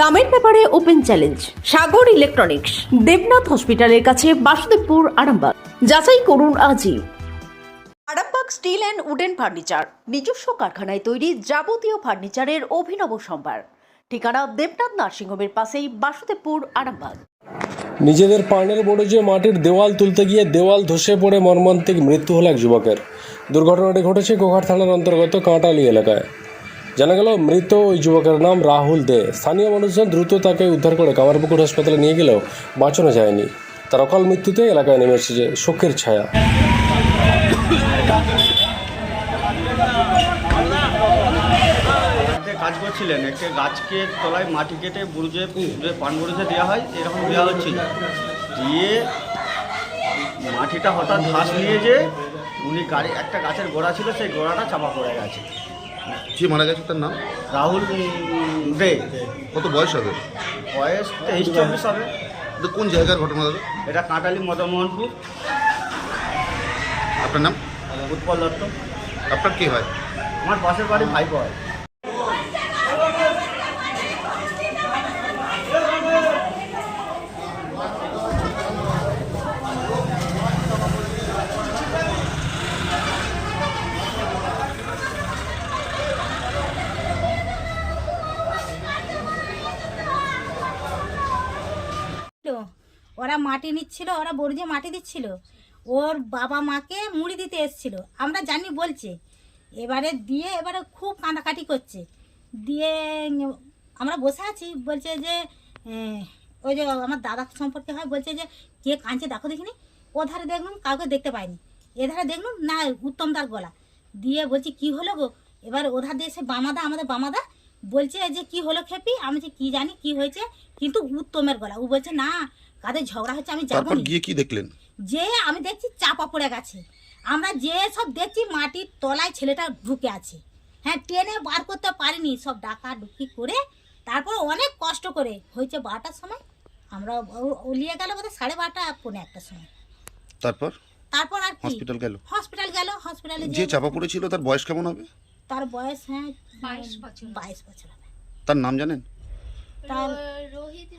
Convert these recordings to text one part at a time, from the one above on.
দামের ব্যাপারে open challenge, Sagar electronics, Debnath হসপিটালের কাছে বাসুদেবপুর, আরামবাগ। যাচাই করুন আজই। Arambagh steel and wooden furniture, নিজস্ব কারখানায় তৈরি যাবতীয় ফার্নিচারের অভিনব সম্ভার। ঠিকানা দেবনাথ নার্সিংহোমের পাশেই বাসুদেবপুর, আরামবাগ। নিজেদের পানের বড়জে মাটির দেওয়াল তুলতে গিয়ে দেওয়াল ধসে পড়ে মর্মান্তিক মৃত্যু হল এক যুবকের। দুর্ঘটনাটি ঘটেছে গোঘাট থানার অন্তর্গত কাঁটালি এলাকায়। জানা গেল, মৃত ওই যুবকের নাম রাহুল দে। স্থানীয় মানুষজন দ্রুত তাকে উদ্ধার করে কামারপুকুর হাসপাতালে নিয়ে গেলেও বাঁচানো যায়নি। তার অকাল মৃত্যুতে এলাকায় নেমে এসেছে শোকের ছায়া। কাজ করছিলেন একটা গাছকে তলায় মাটি কেটে বুরুজে পান বুরুজে দেওয়া হয়, এরকম দেওয়া হচ্ছিল। দিয়ে মাটিটা হঠাৎ ঘাস নিয়ে যে উনি গাড়ি, একটা গাছের গোড়া ছিল, সেই গোড়াটা চাপা পড়ে গেছে। যে মারা গেছে তার নাম? রাহুল দে। কত বয়স হবে? বয়স তেইশ চব্বিশ হবে। এটা কোন জায়গার ঘটনা দাদা? এটা কাঁটালি মদনমোহনপুর। আপনার নাম? উৎপল দত্ত। আপনার কী হয়? আমার পাশের বাড়ি ভাই হয়। ওরা মাটি নিচ্ছিল, ওরা বরুজে মাটি দিচ্ছিল। ওর বাবা মাকে মুড়ি দিতে এসছিল। আমরা জানি বলছে। এবারে দিয়ে এবারে খুব কাঁদাকাটি করছে। দিয়ে আমরা বসে আছি, বলছে যে ওই যে আমার দাদা সম্পর্কে হয়, বলছে যে, কে কাঁদছে দেখো দেখিনি? ও ধারে দেখলাম, কাউকে দেখতে পাইনি। এ ধারে দেখলাম, না উত্তমদার গলা। দিয়ে বলছি, কি হলো গো? এবার ওধার দিয়ে এসে বামাদা, আমাদের বামাদা, বলছে যে, কি হলো খেপি? আমি যে কি জানি কি হয়েছে? কিন্তু উত্তমের গলা। ও বলছে, না কাদের ঝগড়া হচ্ছে আমি যাব তারপর গিয়ে কি দেখলেন? যে আমি দেখছি চাপা পড়ে গেছে। আমরা যে সব দেখছি মাটির তলায় ছেলেটা ঢুকে আছে। হ্যাঁ টেনে বার করতে পারিনি সব ডাকা ডুকি করে। তারপর অনেক কষ্ট করে। হয়েছে বারোটার সময়। আমরা নিয়ে গেল বোধহয় সাড়ে বারোটা পৌনে একটার সময়। তারপর? তারপর আর হসপিটাল গেল? হসপিটাল গেল হসপিটালে যে চাপা পড়েছিল তার বয়স কেমন হবে? তার বয়স হ্যাঁ বাইশ বছর। বাইশ বছর হবে। তার নাম জানেন? তার রোহিত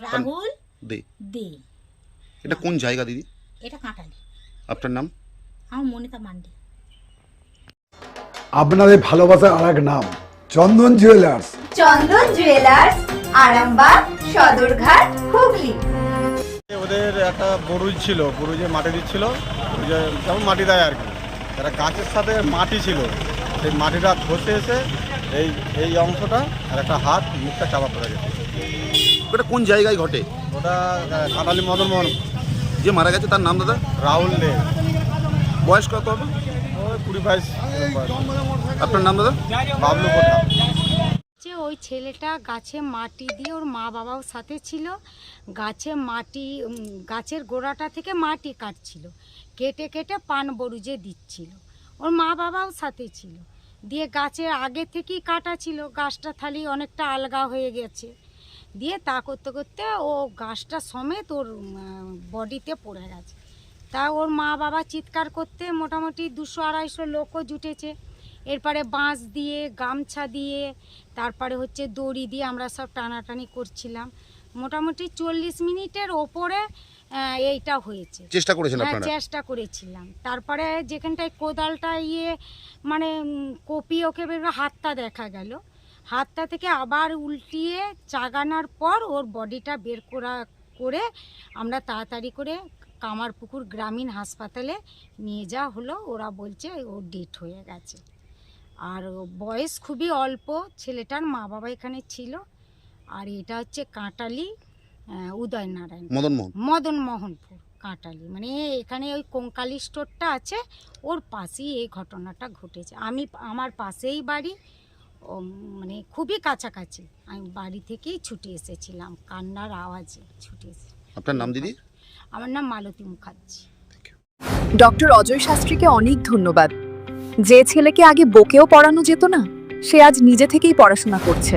রাহুল। দে। দে। এটা কোন জায়গা দিদি? এটা কাঁটালি আপনার নাম? আমার মনিতা মান্ডি। আপনাদের ভালোবাসার আর এক নাম চন্দন জুয়েলার্স। চন্দন জুয়েলার্স আরামবাগ সদরঘাট হুগলি। ওদের একটা বরুজ ছিল বরুজে মাটি দিচ্ছিল যেমন মাটি দেয় আর কি। একটা গাছের সাথে মাটি ছিল। সেই মাটিটা ধসে এসে এই এই অংশটা আর একটা হাত মুখটা চাপা পড়ে গেছে। ওটা কোন জায়গায় ঘটে? ওটা কাঁটালি মদন মোহন। যে মারা গেছে তার নাম দাদা? রাহুল দে। বয়স কত হবে? ওই কুড়ি বাইশ আপনার নাম দাদা? বাবলু প্রধান যে ওই ছেলেটা গাছে মাটি দিয়ে ওর মা বাবাও সাথে ছিল গাছে মাটি গাছের গোড়াটা থেকে মাটি কাটছিল কেটে কেটে পান বরুজে দিচ্ছিল। ওর মা বাবাও সাথে ছিল। দিয়ে গাছের আগে থেকেই কাটা ছিল। গাছটা থালি অনেকটা আলগা হয়ে গেছে। দিয়ে তা করতে করতে ও গাছটা সমেত ওর বডিতে পড়ে গেছে। তা ওর মা বাবা চিৎকার করতে মোটামুটি দুশো আড়াইশো লোকও জুটেছে। এরপরে বাঁশ দিয়ে, গামছা দিয়ে, তারপরে হচ্ছে দড়ি দিয়ে আমরা সব টানাটানি করছিলাম। মোটামুটি চল্লিশ মিনিটের ওপরে এইটা হয়েছে। চেষ্টা করেছেন হ্যাঁ আপনারা? চেষ্টা করেছিলাম। তারপরে যেখানটায় কোদালটা ইয়ে মানে কপি ওকে হাতটা দেখা গেল। হাতটা থেকে আবার উল্টিয়ে চাগানোর পর ওর বডিটা বের করা করে আমরা তাড়াতাড়ি করে কামারপুকুর গ্রামীণ হাসপাতালে নিয়ে যাওয়া হলো। ওরা বলছে ও ডেট হয়ে গেছে। আর ও বয়স খুবই অল্প। ছেলেটার মা বাবা এখানে ছিল। আর এটা হচ্ছে কাঁটালি উদয়নারায়ণ মদন মোহন মদন মোহনপুর কাঁটালি। মানে এখানে ওই কঙ্কালি স্টোরটা আছে ওর পাশেই এই ঘটনাটা ঘটেছে। আমি আমার পাশেই বাড়ি ও মানে খুবই কাছাকাছি। আমি বাড়ি থেকেই ছুটে এসেছিলাম কান্নার আওয়াজে ছুটে এসে আপনার নাম দিদি? আমার নাম মালতী মুখার্জি। ডক্টর অজয় শাস্ত্রীকে অনেক ধন্যবাদ। যে ছেলেকে আগে বকেও পড়ানো যেত না সে আজ নিজে থেকেই পড়াশোনা করছে।